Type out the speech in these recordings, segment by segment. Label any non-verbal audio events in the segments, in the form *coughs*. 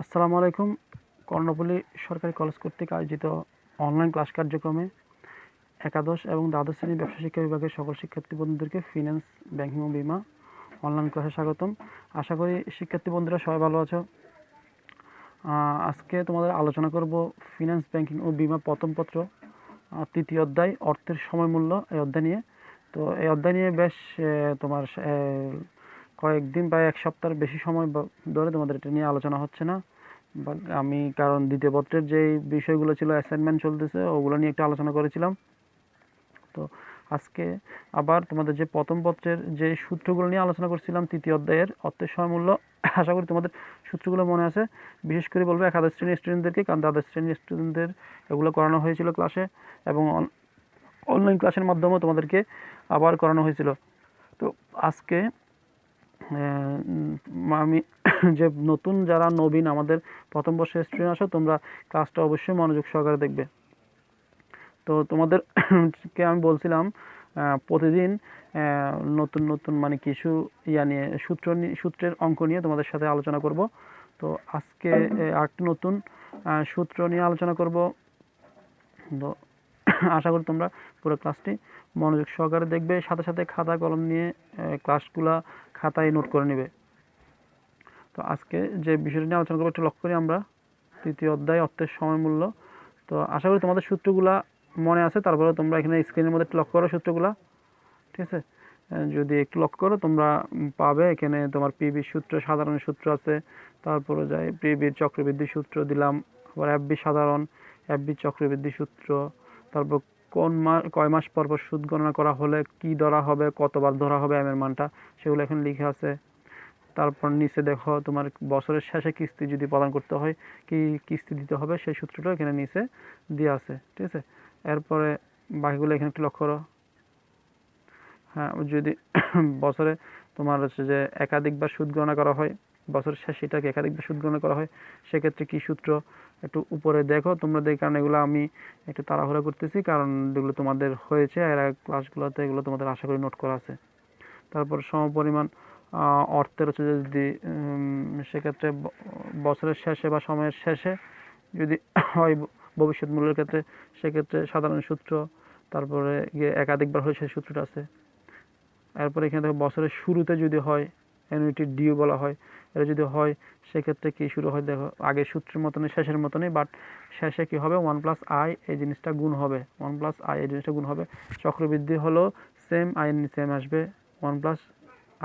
আসসালামু আলাইকুম। কর্ণপল্লী সরকারি কলেজ কর্তৃক আয়োজিত অনলাইন ক্লাস কার্যক্রমে একাদশ এবং দ্বাদশ শ্রেণির ব্যবসা শিক্ষা বিভাগের সকল শিক্ষার্থী বন্ধুদেরকে ফিন্যান্স ব্যাংকিং ও বিমা অনলাইন ক্লাসে স্বাগতম। আশা করি শিক্ষার্থী বন্ধুরা সবাই ভালো আছো। আজকে তোমাদের আলোচনা করব ফিন্যান্স ব্যাংকিং ও বিমা পত্র তৃতীয় অধ্যায়, অর্থের সময় মূল্য এই অধ্যায় নিয়ে। তো এই অধ্যায় নিয়ে বেশ তোমার কয়েকদিন বা এক সপ্তাহের বেশি সময় ধরে তোমাদের এটা নিয়ে আলোচনা হচ্ছে না। বা আমি কারণ দ্বিতীয় পত্রের যে বিষয়গুলো ছিল অ্যাসাইনমেন্ট চলতেছে, ওগুলো নিয়ে একটু আলোচনা করেছিলাম। তো আজকে আবার তোমাদের যে প্রথম পত্রের যে সূত্রগুলো নিয়ে আলোচনা করছিলাম, তৃতীয় অধ্যায়ের অর্থের সময় মূল্য আশা করি তোমাদের সূত্রগুলো মনে আছে। বিশেষ করে বলব একাদশ শ্রেণির স্টুডেন্টদেরকে কারণ দ্বাদশ শ্রেণির স্টুডেন্টদের এগুলো করানো হয়েছিল ক্লাসে এবং অনলাইন ক্লাসের মাধ্যমেও তোমাদেরকে আবার করানো হয়েছিল। তো আজকে আমি *coughs* যে নতুন যারা নবীন আমাদের প্রথম বর্ষের স্টুডেন্ট আসো তোমরা ক্লাসটা অবশ্যই মনোযোগ সহকারে দেখবে। তো তোমাদের *coughs* কে আমি বলছিলাম প্রতিদিন নতুন নতুন মানে কিছু ইয়া নিয়ে সূত্র সূত্রের অঙ্ক নিয়ে তোমাদের সাথে আলোচনা করব। তো আজকে আহ, আরেকটি নতুন সূত্র নিয়ে আলোচনা করব। তো *coughs* আশা করি তোমরা পুরো ক্লাসটি মনোযোগ সহকারে দেখবে। সাথে সাথে খাতা কলম নিয়ে ক্লাসগুলা খাতায় নোট করে নেবে। তো আজকে যে বিষয়টি নিয়ে আলোচনা করব, একটু লক্ষ্য করি আমরা। তৃতীয় অধ্যায়, অর্থের সময় মূল্য। তো আশা করি তোমাদের সূত্রগুলা মনে আছে তারপরে তোমরা এখানে স্ক্রিনের মধ্যে একটু লক্ষ্য করো সূত্রগুলা। ঠিক আছে? যদি একটু লক্ষ্য করো, তোমরা পাবে এখানে তোমার পিবির সূত্র, সাধারণ সূত্র আছে। তারপরে যায় পিবির চক্রবৃদ্ধি সূত্র দিলাম। আবার এফবি সাধারণ এফবি চক্রবৃদ্ধি সূত্র। তারপর কোন মাস কয় মাস পর পর সুদ গণনা করা হলে কি ধরা হবে, কতবার ধরা হবে এম এর মানটা, সেগুলো এখানে লিখে আছে। তারপর নিচে দেখো তোমার বছরের শেষে কিস্তি যদি প্রদান করতে হয়, কি কিস্তি দিতে হবে? সেই সূত্রটা এখানে নিচে দেওয়া আছে, ঠিক আছে? এরপরে বাকিগুলো এখানে একটু লক্ষ্য করো। হ্যাঁ যদি *coughs* বছরে তোমার হচ্ছে যে একাধিকবার সুদ গণনা করা হয় বছরের শেষে এটাকে একাধিকবার সুদ গণনা করা হয়। সেক্ষেত্রে কি সূত্র একটু উপরে দেখো, তোমরা দেখে কারণ এগুলো আমি একটু তাড়াহুড়া করতেছি, কারণ যেগুলো তোমাদের হয়েছে, এর ক্লাসগুলোতে এগুলো তোমাদের আশা করি নোট করা আছে। তারপর সমপরিমাণ অর্থের হচ্ছে যদি সেক্ষেত্রে বছরের শেষে বা সময়ের শেষে যদি *coughs* হয় ভবিষ্যৎ মূল্যের ক্ষেত্রে, সেক্ষেত্রে সাধারণ সূত্র, তারপরে গিয়ে একাধিকবার হয়ে সেই সূত্রটা আছে। এরপরে এখানে দেখো বছরের শুরুতে যদি হয় অ্যানুইটি ডিউ বলা হয়। এটা যদি হয়, সেক্ষেত্রে কি শুরু হয়? দেখো আগে সূত্রের মতনই, শেষের মতনই বাট শেষে কি হবে? ওয়ান প্লাস আই এই জিনিসটা গুণ হবে। ওয়ান প্লাস আই এই জিনিসটা গুণ হবে। চক্রবৃদ্ধি হলো সেম আই সেম আসবে। One plus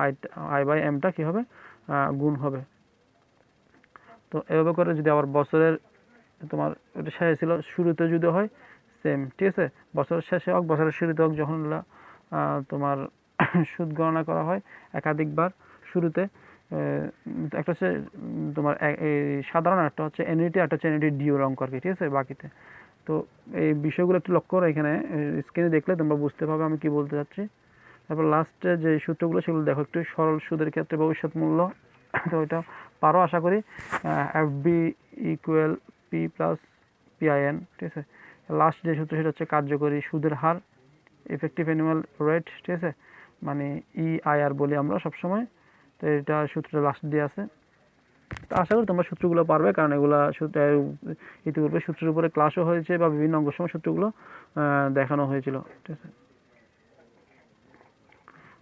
I I by এমটা কী হবে? গুণ হবে। তো এভাবে করে যদি আবার বছরের তোমার এটা শেষে ছিল, শুরুতে যদি হয় সেম ঠিক আছে? বছরের শেষে হোক, বছরের শুরুতে হোক, যখন তোমার *coughs* সুদ গণনা করা হয়, একাধিকবার শুরুতে একটা হচ্ছে তোমার সাধারণ একটা হচ্ছে এনইটি একটা হচ্ছে এনইটি ডিও রং আর কি ঠিক আছে, বাকিতে। তো এই বিষয়গুলো একটু লক্ষ্য করো এখানে স্ক্রিনে দেখলে তোমরা বুঝতে পারবে আমি কি বলতে চাচ্ছি তারপর লাস্টে যে সূত্রগুলো, সেগুলো দেখো, একটু সরল সুদের ক্ষেত্রে ভবিষ্যৎ মূল্য, তো ওইটা পারো আশা করি। F V equal P plus P I N ঠিক আছে। লাস্ট যে সূত্র, সেটা হচ্ছে কার্যকরী সুদের হার এফেক্টিভ অ্যানুয়াল রেট ঠিক আছে মানে ইআইআর বলি আমরা সবসময়। তো এটা সূত্রটা লাস্ট দিয়ে আছে। তো আশা করি তোমরা সূত্রগুলো পারবে, কারণ এগুলো ইতিপূর্বে সূত্রের উপরে ক্লাসও হয়েছে বা বিভিন্ন অঙ্গ সময় সূত্রগুলো দেখানো হয়েছিল। ঠিক আছে?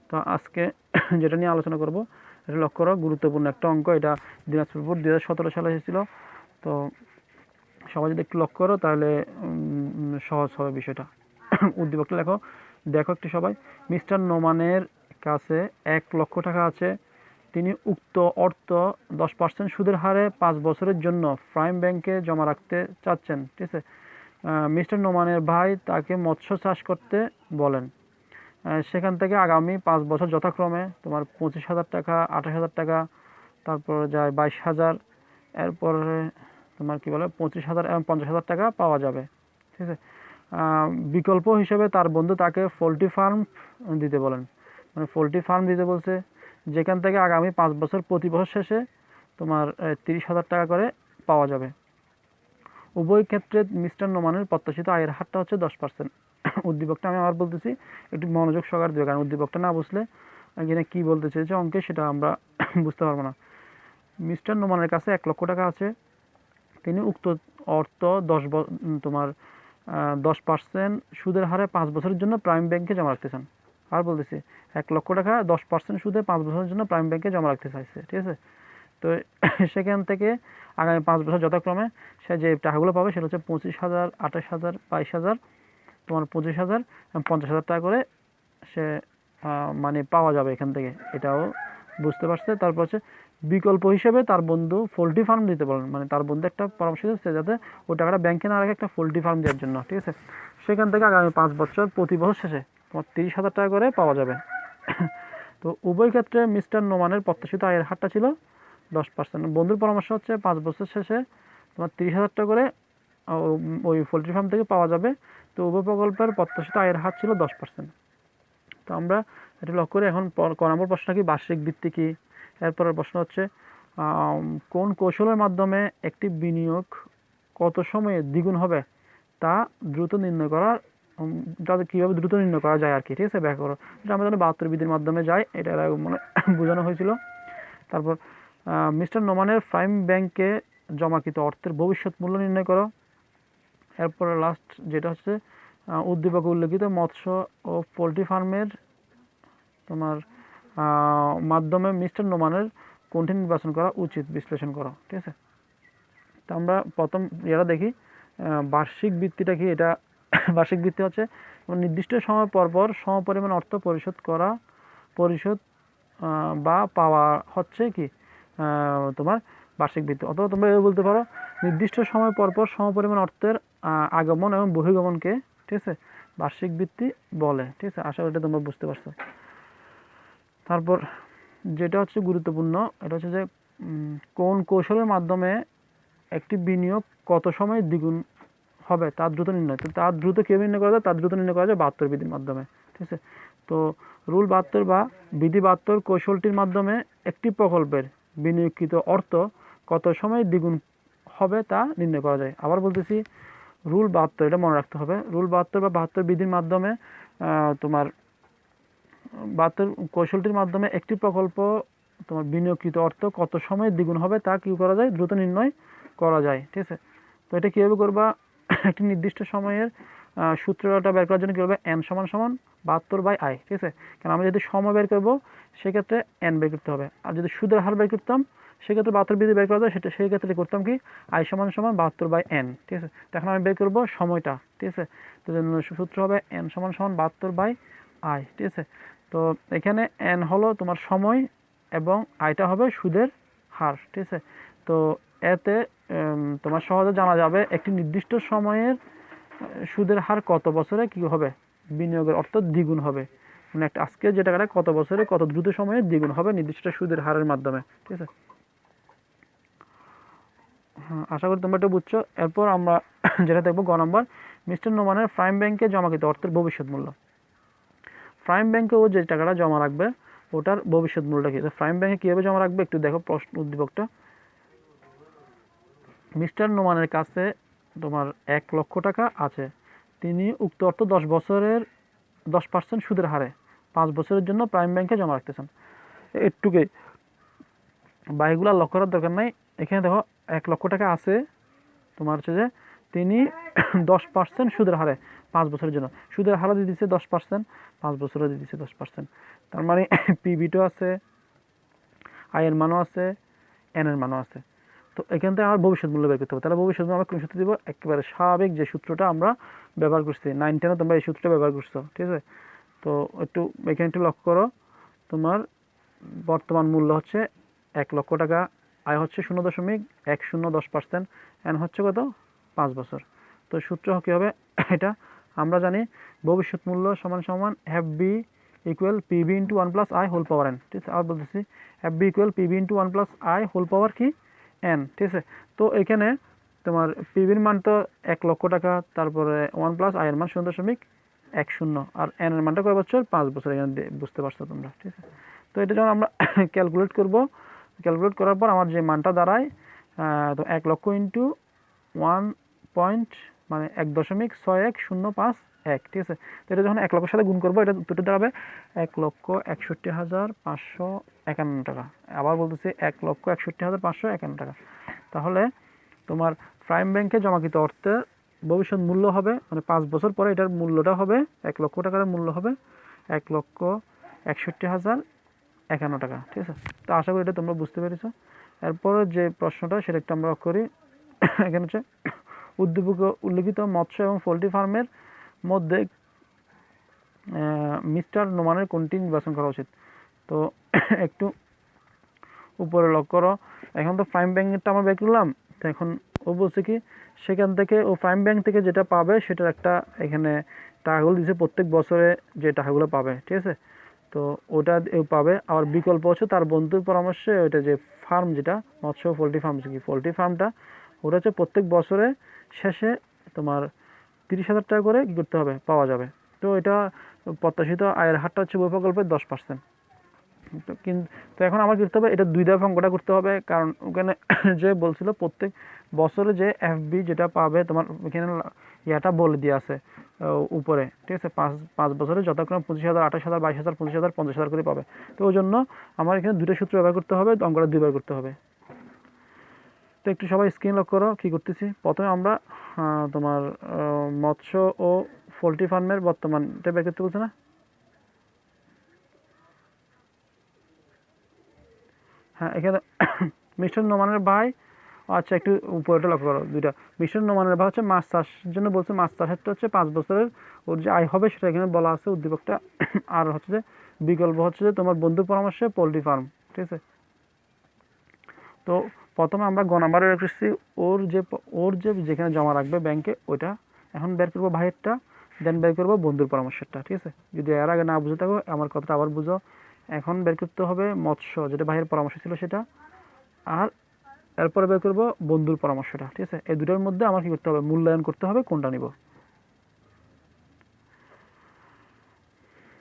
তো আজকে *clears throat* যেটা নিয়ে আলোচনা করব, এটা লক্ষ্য করো, গুরুত্বপূর্ণ একটা অঙ্ক। এটা দিনাজপুর দু হাজার সতেরো সালে এসেছিল। তো সবাই যদি একটু লক্ষ্য করো, তাহলে সহজ হবে বিষয়টা। *clears throat* উদ্দীপকটা লেখো। দেখো একটু সবাই, মিস্টার নোমানের কাছে এক লক্ষ টাকা আছে। তিনি উক্ত অর্থ দশ পার্সেন্ট সুদের হারে পাঁচ বছরের জন্য প্রাইম ব্যাংকে জমা রাখতে চাচ্ছেন, ঠিক আছে? মিস্টার নোমানের ভাই তাকে মৎস্য চাষ করতে বলেন। সেখান থেকে আগামী পাঁচ বছর যথাক্রমে তোমার পঁচিশ হাজার টাকা, আঠাশ হাজার টাকা, তারপর যায় বাইশ হাজার, এরপরে তোমার কি বলে, পঁচিশ হাজার এবং পঞ্চাশ হাজার টাকা পাওয়া যাবে, ঠিক আছে? বিকল্প হিসেবে তার বন্ধু তাকে পোলট্রি ফার্ম দিতে বলেন। মানে পোলট্রি ফার্ম দিতে বলছে যেখান থেকে আগামী পাঁচ বছর প্রতি বছর শেষে তোমার তিরিশ হাজার টাকা করে পাওয়া যাবে। উভয় ক্ষেত্রে মিস্টার নোমানের প্রত্যাশিত আয়ের হারটা হচ্ছে দশ পার্সেন্ট। *coughs* উদ্দীপকটা আমি আবার বলতেছি, একটু মনোযোগ সহকারে দেবে কারণ উদ্দীপকটা না বুঝলে এখানে কী বলতে চেয়েছে অঙ্কে সেটা আমরা *coughs* বুঝতে পারব না। মিস্টার নোমানের কাছে এক লক্ষ টাকা আছে। তিনি উক্ত অর্থ দশ তোমার দশ পার্সেন্ট সুদের হারে পাঁচ বছরের জন্য প্রাইম ব্যাংকে জমা রাখতে চান। আর বলতেছি, এক লক্ষ টাকা দশ পার্সেন্ট সুদে পাঁচ বছরের জন্য প্রাইম ব্যাংকে জমা রাখতে চাইছে, ঠিক আছে? তো *coughs* সেখান থেকে আগামী পাঁচ বছর যথাক্রমে সে যে টাকাগুলো পাবে সেটা হচ্ছে পঁচিশ হাজার, আঠাশ হাজার, বাইশ হাজার, তোমার পঁচিশ হাজার পঞ্চাশ হাজার টাকা করে সে মানে পাওয়া যাবে এখান থেকে। এটাও বুঝতে পারছে। তারপর হচ্ছে বিকল্প হিসেবে তার বন্ধু পোলট্রি ফার্ম দিতে পারেন মানে তার বন্ধু একটা পরামর্শ দিচ্ছে যাতে ওই টাকাটা ব্যাংকে না রাখে একটা পোলট্রি ফার্ম দেওয়ার জন্য, ঠিক আছে? সেখান থেকে আগামী পাঁচ বছর প্রতি বছর শেষে তোমার তিরিশ হাজার টাকা করে পাওয়া যাবে। তো উভয় ক্ষেত্রে মিস্টার নোমানের প্রত্যাশিত আয়ের হারটা ছিল দশ পার্সেন্ট। বন্ধুর পরামর্শ হচ্ছে পাঁচ বছর শেষে তোমার তিরিশ হাজার টাকা করে ওই পোলট্রি ফার্ম থেকে পাওয়া যাবে। তো উভয় প্রকল্পের প্রত্যাশিত আয়ের হার ছিল দশ পার্সেন্ট। তো আমরা এটা লক্ষ্য করে এখন ক নম্বর প্রশ্ন কি, বার্ষিক ভিত্তি কী? এরপরের প্রশ্ন হচ্ছে কোন কৌশলের মাধ্যমে একটি বিনিয়োগ কত সময়ে দ্বিগুণ হবে তা দ্রুত নির্ণয় করার যাতে কীভাবে দ্রুত নির্ণয় করা যায় আর কি, ঠিক আছে? ব্যাখ্যা করো। এটা আমরা বাহাত্তর বিধির মাধ্যমে যায়, এটা মনে *coughs* বোঝানো হয়েছিল। তারপর মিস্টার নোমানের প্রাইম ব্যাংকে জমাকৃত অর্থের ভবিষ্যৎ মূল্য নির্ণয় করো। এরপরে লাস্ট যেটা হচ্ছে উদ্দীপক উদ্দীপকে উল্লেখিত মৎস্য ও পোলট্রি ফার্মের তোমার মাধ্যমে মিস্টার নোমানের কোনটি নির্বাচন করা উচিত, বিশ্লেষণ করো, ঠিক আছে? তো আমরা প্রথম এরা দেখি বার্ষিক বৃত্তিটা কি এটা বার্ষিক বৃত্তি হচ্ছে নির্দিষ্ট সময় পর পর সমপরিমাণ অর্থ পরিশোধ করা, পরিশোধ বা পাওয়া হচ্ছে কি? তোমার বার্ষিক বৃত্তি অথবা তোমরা এও বলতে পারো, নির্দিষ্ট সময় পর পর সমপরিমাণ অর্থের আগমন এবং বহির্গমনকে ঠিক আছে, বার্ষিক বৃত্তি বলে, ঠিক আছে, আশা করি তোমরা বুঝতে পারছ। তারপর যেটা হচ্ছে গুরুত্বপূর্ণ, এটা হচ্ছে যে কোন কৌশলের মাধ্যমে একটি বিনিয়োগ কত সময় দ্বিগুণ হবে তা দ্রুত নির্ণয়। তো তার দ্রুত কীভাবে নির্ণয় করা যায়? তার দ্রুত নির্ণয় করা যায় বাহাত্তর বিধির মাধ্যমে, ঠিক আছে? তো রুল বাহাত্তর বা বিধি বাহাত্তর কৌশলটির মাধ্যমে একটি প্রকল্পের বিনিয়োগকৃত অর্থ কত সময় দ্বিগুণ হবে তা নির্ণয় করা যায়। আবার বলতেছি, রুল বাহাত্তর, এটা মনে রাখতে হবে। রুল বাহাত্তর বা বাহাত্তর বিধির মাধ্যমে তোমার, বাহাত্তর কৌশলটির মাধ্যমে একটি প্রকল্প, তোমার বিনিয়োগকৃত অর্থ কত সময় দ্বিগুণ হবে তা কি করা যায়? দ্রুত নির্ণয় করা যায়, ঠিক আছে? তো এটা কীভাবে করবা? *laughs* একটি নির্দিষ্ট সময়ের সূত্রটা বের করার জন্য কী করবে এন সমান সমান বাহাত্তর বাই আই ঠিক আছে? কারণ আমি যদি সময় বের করব, সেক্ষেত্রে এন বের করতে হবে। আর যদি সুদের হার বের করতাম, সেক্ষেত্রে বাহাত্তর বিধি বের করা যায়, সেটা সেই ক্ষেত্রে করতাম কি? আই সমান সমান বাহাত্তর বাই এন ঠিক আছে? তো এখন আমি বের করব সময়টা, ঠিক আছে? তো সূত্র হবে এন সমান সমান বাহাত্তর বাই আই ঠিক আছে? তো এখানে এন হলো তোমার সময় এবং আইটা হবে সুদের হার, ঠিক আছে? তো এতে তোমার সহজে জানা যাবে একটি নির্দিষ্ট সময়ের সুদের হার কত বছরে কি হবে? বিনিয়োগের অর্থ দ্বিগুণ হবে। মানে একটা আজকে যে টাকাটা কত বছরে, কত দ্রুত সময়ে দ্বিগুণ হবে নির্দিষ্ট সুদের হারের মাধ্যমে। ঠিক আছে? হ্যাঁ আশা করি তোমরা এটা বুঝছ। এরপর আমরা *coughs* যেটা দেখব, গ নম্বর, মিস্টার নোমানের প্রাইম ব্যাংকে জমাকৃত অর্থের ভবিষ্যৎ মূল্য। প্রাইম ব্যাংকে ও যে টাকাটা জমা রাখবে, ওটার ভবিষ্যৎ মূল্যটা কি? প্রাইম ব্যাংকে কীভাবে জমা রাখবে? একটু দেখো প্রশ্ন উদ্দীপকটা। মিস্টার নোমানের কাছে তোমার এক লক্ষ টাকা আছে। তিনি উক্ত অর্থ দশ বছরের দশ পার্সেন্ট সুদের হারে পাঁচ বছরের জন্য প্রাইম ব্যাংকে জমা রাখতে চান একটুকে বা এগুলো লক্ষ্য করার দরকার নাই। এখানে দেখো, এক লক্ষ টাকা আছে। তোমার হচ্ছে যে তিনি *coughs* দশ পার্সেন্ট সুদের হারে পাঁচ বছরের জন্য। সুদের হারও দিয়ে দিচ্ছে দশ পার্সেন্ট, পাঁচ বছরও দিয়ে দিচ্ছে দশ পার্সেন্ট। তার মানে *coughs* পিবিটও আছে আয়ের মানও আছে এনের মানও আছে। তো এখান থেকে আমার ভবিষ্যৎ মূল্য বের করতে হবে। তাহলে ভবিষ্যৎ মূল্য আমরা কোন সূত্র দিব? একেবারে স্বাভাবিক যে সূত্রটা আমরা ব্যবহার করছি। নাইন টেনে তোমরা এই সূত্রটা ব্যবহার করছ, ঠিক আছে? তো একটু এখানে একটু লক্ষ্য করো, তোমার বর্তমান মূল্য হচ্ছে এক লক্ষ টাকা, আয় হচ্ছে শূন্য দশমিক এক শূন্য দশ পার্সেন্ট এন হচ্ছে কত? পাঁচ বছর। তো সূত্র কী হবে? *coughs* এটা আমরা জানি ভবিষ্যৎ মূল্য সমান সমান have V equal PV into one plus I whole power N ঠিক আছে? আর বলতেছি have V equal PV into one plus I whole power কি? এন ঠিক আছে? তো এখানে তোমার পিবির মান তো এক লক্ষ টাকা, তারপরে ওয়ান প্লাস আয়ের মান শূন্য দশমিক এক শূন্য, আর এন এর মানটা কয় বছর? পাঁচ বছর, এখানে বুঝতে পারছ তোমরা, ঠিক আছে? তো এটা যখন আমরা ক্যালকুলেট করব ক্যালকুলেট করার পর আমার যে মানটা দাঁড়ায় তো এক লক্ষ ইন্টু ওয়ান পয়েন্ট মানে এক দশমিক ছয় এক শূন্য পাঁচ এক, ঠিক আছে? তো এটা যখন এক লক্ষের সাথে গুণ করব, এটা দুটো দাঁড়াবে এক লক্ষ একষট্টি হাজার পাঁচশো একান্ন টাকা। আবার বলতেছি এক লক্ষ একষট্টি হাজার পাঁচশো একান্ন টাকা। তাহলে তোমার প্রাইম ব্যাংকে জমাকৃত অর্থের ভবিষ্যৎ মূল্য হবে মানে পাঁচ বছর পরে এটার মূল্যটা হবে, এক লক্ষ টাকার মূল্য হবে এক লক্ষ একষট্টি হাজার একান্ন টাকা, ঠিক আছে? তো আশা করি এটা তোমরা বুঝতে পেরেছ। এরপরে যে প্রশ্নটা, সেটা একটু আমরা করি। এখানে হচ্ছে উদ্দীপক উল্লেখিত মৎস্য এবং পোলট্রি ফার্মের মধ্যে মিস্টার নোমানের কোনটি নির্বাচন করা উচিত? তো *coughs* একটু উপরে লক্ষ্য করো। এখন তো প্রাইম ব্যাংকেরটা আমরা বের করলাম, তো এখন ও বলছে কি, সেখান থেকে ও প্রাইম ব্যাংক থেকে যেটা পাবে সেটার একটা এখানে টাকাগুলো দিচ্ছে প্রত্যেক বছরে যে টাকাগুলো পাবে, ঠিক আছে? তো ওটা পাবে। আবার বিকল্প হচ্ছে তার বন্ধুর পরামর্শে ওইটা যে ফার্ম যেটা, মৎস্য পোলট্রি ফার্ম কি পোলট্রি ফার্মটা ওটা হচ্ছে প্রত্যেক বছরে শেষে তোমার তিরিশ হাজার টাকা করে কী করতে হবে, পাওয়া যাবে। তো এটা প্রত্যাশিত আয়ের হারটা হচ্ছে বই প্রকল্পের দশ পার্সেন্ট কিন্তু তো এখন আমার করতে হবে, এটা দুই ধাপ অঙ্কটা করতে হবে, কারণ ওখানে *coughs* যে বলছিল প্রত্যেক বছরে যে এফবি যেটা পাবে, তোমার এখানে ইয়াটা বলে দিয়ে আছে উপরে, ঠিক আছে, পাঁচ পাঁচ বছরে যথাক্রমে পঁচিশ হাজার, আঠাশ হাজার, বাইশ হাজার, পঁচিশ হাজার, পঞ্চাশ হাজার করে পাবে। তো ওই জন্য আমার এখানে দুটো সূত্র ব্যবহার করতে হবে অঙ্কটা দুইবার করতে হবে। তো একটু সবাই স্ক্রিন লক করো, কী করতেছি? প্রথমে আমরা তোমার মৎস্য ও পোলট্রি ফার্মের বর্তমানটা বের করতে বলছে না? হ্যাঁ এখানে মিস্টার নোমানের ভাই আচ্ছা একটু উপরেটা লক্ষ্য করো, দুইটা। মিস্টার নোমানের ভাই হচ্ছে মাছ চাষের জন্য বলছে মাছ চাষেরটা হচ্ছে পাঁচ বছরের, ওর যে আয় হবে সেটা এখানে বলা আছে উদ্দীপকটা। আর হচ্ছে যে বিকল্প হচ্ছে যে তোমার বন্ধুর পরামর্শে পোলট্রি ফার্ম, ঠিক আছে? তো প্রথমে আমরা গ নাম্বারে রেখেছি ওর যে ওর যে যেখানে জমা রাখবে ব্যাংকে ওইটা এখন বের করব ভাইয়েরটা দেন বের করব বন্ধুর পরামর্শটা ঠিক আছে? যদি এর আগে না বুঝে থাকো, আমার কথাটা আবার বুঝো এখন বের করতে হবে মৎস্য, যেটা ভাইয়ের পরামর্শ ছিল সেটা। আর এরপরে বের করব বন্ধুর পরামর্শটা, ঠিক আছে? এই দুটোর মধ্যে আমার কি করতে হবে? মূল্যায়ন করতে হবে, কোনটা নিব?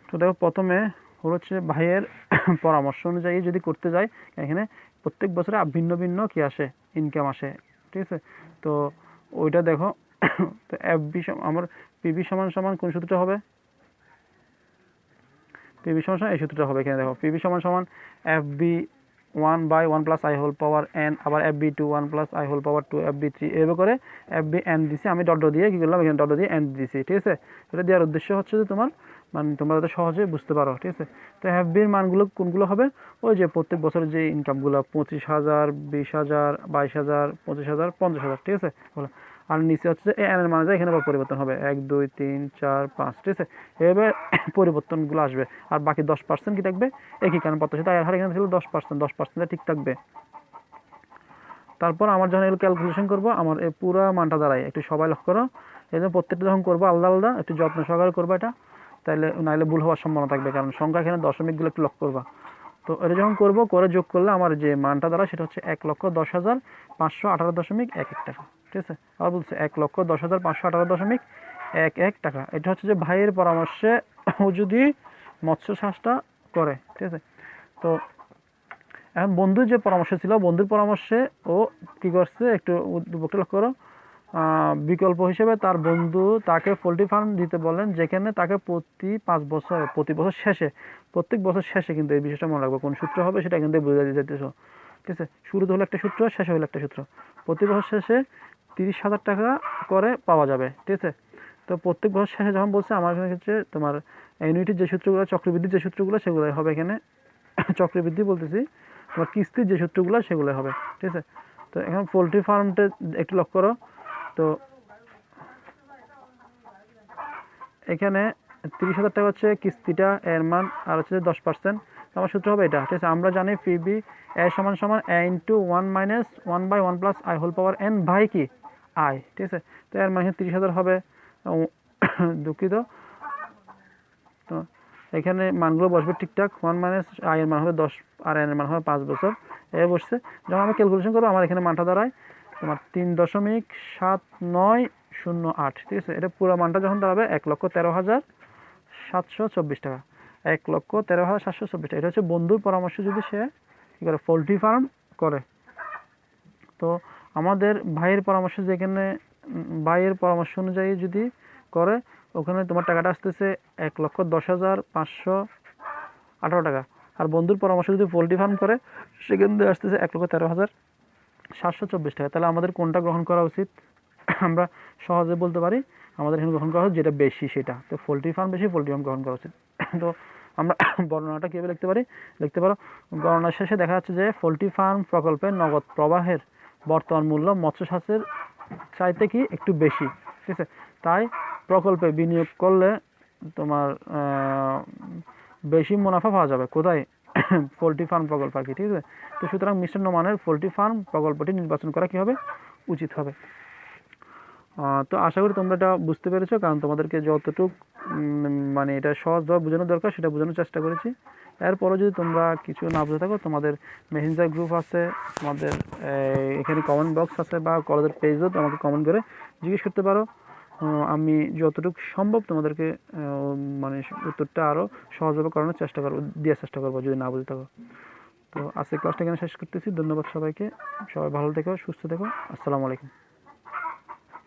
তো দেখো, প্রথমে হচ্ছে ভাইয়ের *coughs* পরামর্শ অনুযায়ী যদি করতে যাই, এখানে প্রত্যেক বছরে ভিন্ন ভিন্ন কি আসে? ইনকাম আসে, ঠিক আছে? তো ওইটা দেখো, *coughs* তো এফ বি আমার পিবি সমান সমান কোন সূত্রটা হবে? পিবি সমান সমান এই সূত্রটা হবে এখানে দেখো। পিবি সমান সমান F V one by one plus I whole power N আবার F V two one plus I whole power two F V three এভাবে করে এফ বি এন দিছি, আমি ডট দিয়ে কী করলাম? এখানে ডট দিয়ে এন দিছি, ঠিক আছে? এটা দেওয়ার উদ্দেশ্য হচ্ছে যে তোমার মানে তোমরা যাতে সহজে বুঝতে পারো, ঠিক আছে? তো এফ বির মানগুলো কোনগুলো হবে? ওই যে প্রত্যেক বছরের যে ইনকামগুলো পঁচিশ হাজার, বিশ হাজার, বাইশ হাজার, পঁচিশ হাজার, পঞ্চাশ হাজার, ঠিক আছে? ওগুলো আর নিচে হচ্ছে যে এন এর মানে যায় এখানে আবার পরিবর্তন হবে। এক, দুই, তিন, চার, পাঁচ, ঠিক আছে? এভাবে *coughs* পরিবর্তনগুলো আসবে। আর বাকি দশ পার্সেন্ট কি থাকবে? একই, কারণ প্রত্যাশিত আয়ের হার এখানে ছিল দশ পার্সেন্ট দশ পার্সেন্টে ঠিক থাকবে। তারপর আমার যখন এগুলো ক্যালকুলেশন করব, আমার এই পুরো মানটা দাঁড়ায়। একটু সবাই লক্ষ্য করো। এই জন্য প্রত্যেকটা যখন করব, আলাদা আলাদা, একটু যত্ন সহকারে করব এটা। তাহলে নাহলে ভুল হওয়ার সম্ভাবনা থাকবে, কারণ সংখ্যা এখানে দশমিকগুলো একটু লক্ষ্য করবা। তো এটা যখন করব, করে যোগ করলে আমার যে মানটা দ্বারা সেটা হচ্ছে এক লক্ষ দশ হাজার পাঁচশো আঠারো দশমিক এক এক টাকা। ঠিক আছে? আবার বলছে, এক লক্ষ দশ হাজার পাঁচশো আঠারো দশমিক এক এক টাকা। এটা হচ্ছে যে ভাইয়ের পরামর্শে ও যদি মৎস্য চাষটা করে, ঠিক আছে? তো এখন বন্ধুর যে পরামর্শ ছিল, বন্ধুর পরামর্শে ও কি করছে, একটু উদ্যোগটা লক্ষ্য করো। বিকল্প হিসেবে তার বন্ধু তাকে পোলট্রি ফার্ম দিতে বলেন, যেখানে তাকে প্রতি পাঁচ বছর, প্রতি বছর শেষে, প্রত্যেক বছর শেষে কিন্তু এই বিষয়টা মনে রাখব। কোন সূত্র হবে সেটা কিন্তু বুঝে দিতে ঠিক আছে? শুরুতে হলো একটা সূত্র, শেষে হলো একটা সূত্র। প্রতি বছর শেষে তিরিশ হাজার টাকা করে পাওয়া যাবে, ঠিক আছে? তো প্রত্যেক বছর শেষে যখন বলছে, আমার হচ্ছে তোমার ইউনিটির যে সূত্রগুলো, চক্রবৃদ্ধির যে সূত্রগুলো সেগুলো হবে এখানে। *coughs* চক্রবৃদ্ধি বলতেছি, তোমার কিস্তির যে সূত্রগুলো সেগুলো হবে, ঠিক আছে? তো এখন পোলট্রি ফার্মটা একটু লক্ষ্য করো। তো এখানে তিরিশ হাজার টাকা হচ্ছে কিস্তিটা, এর মান, আর হচ্ছে দশ পার্সেন্ট আমার সূত্র হবে এটা, ঠিক আছে? আমরা জানি পিবি এ সমান সমান A into one minus one by one plus I whole power N by কি? আই ঠিক আছে? তো এর মানে তিরিশ হাজার হবে। দুঃখিত। তো এখানে মানগুলো বসবে ঠিকঠাক। ওয়ান মাইনাস আই এর মান হবে দশ, আর এন এর মান হবে পাঁচ বছর। এ বসছে। যখন আমি ক্যালকুলেশন করব, আমার এখানে মানটা দাঁড়ায় তোমার তিন দশমিক সাত নয় শূন্য আট, ঠিক আছে? এটা পুরো মানটা যখন দাঁড়াবে, এক লক্ষ তেরো হাজার সাতশো চব্বিশ টাকা। এক লক্ষ তেরো হাজার সাতশো চব্বিশ টাকা। এটা হচ্ছে বন্ধুর পরামর্শ যদি সে কী করে, পোলট্রি ফার্ম করে। তো আমাদের ভাইয়ের পরামর্শ যেখানে, ভাইয়ের পরামর্শ অনুযায়ী যদি করে, ওখানে তোমার টাকাটা আসতেছে এক লক্ষ দশ হাজার পাঁচশো আঠারো টাকা। আর বন্ধুর পরামর্শ যদি পোলট্রি ফার্ম করে, সেখান থেকে আসতেছে এক লক্ষ তেরো হাজার সাতশো চব্বিশ টাকা। তাহলে আমাদের কোনটা গ্রহণ করা উচিত? আমরা সহজে বলতে পারি, আমাদের এখানে গ্রহণ করা উচিত যেটা বেশি সেটা। তো পোলট্রি ফার্ম বেশি, পোলট্রি ফার্ম গ্রহণ করা উচিত। তো আমরা বর্ণনাটা কীভাবে লিখতে পারি? লিখতে পারো গণনা শেষে দেখা যাচ্ছে যে পোলট্রি ফার্ম প্রকল্পের নগদ প্রবাহের বর্তমান মূল্য মৎস্য চাষের চাইতে কি একটু বেশি? ঠিক আছে? তাই প্রকল্পে বিনিয়োগ করলে তোমার বেশি মুনাফা পাওয়া যাবে। কোথায়? *coughs* পোলট্রি ফার্ম প্রকল্প আর কি, ঠিক আছে? তো সুতরাং মিষ্টান্ন মানের পোলট্রি ফার্ম প্রকল্পটি নির্বাচন করা কী হবে? উচিত হবে। তো আশা করি তোমরা এটা বুঝতে পেরেছ, কারণ তোমাদেরকে যতটুক মানে এটা সহজভাবে বোঝানো দরকার, সেটা বোঝানোর চেষ্টা করেছি। এরপরও যদি তোমরা কিছু না বুঝে থাকো, তোমাদের মেসেঞ্জার গ্রুপ আছে, তোমাদের এখানে কমেন্ট বক্স আছে বা কলেজের পেজও তোমাকে কমেন্ট করে জিজ্ঞেস করতে পারো। আমি যতটুকু সম্ভব তোমাদেরকে মানে উত্তরটা আরও সহজভাবে করানোর চেষ্টা করব, দেওয়ার চেষ্টা করব, যদি না বুঝে থাকো। তো আজকে ক্লাসটা এখানে শেষ করতেছি, ধন্যবাদ সবাইকে। সবাই ভালো থেকো, সুস্থ থেকো। আসসালামু আলাইকুম।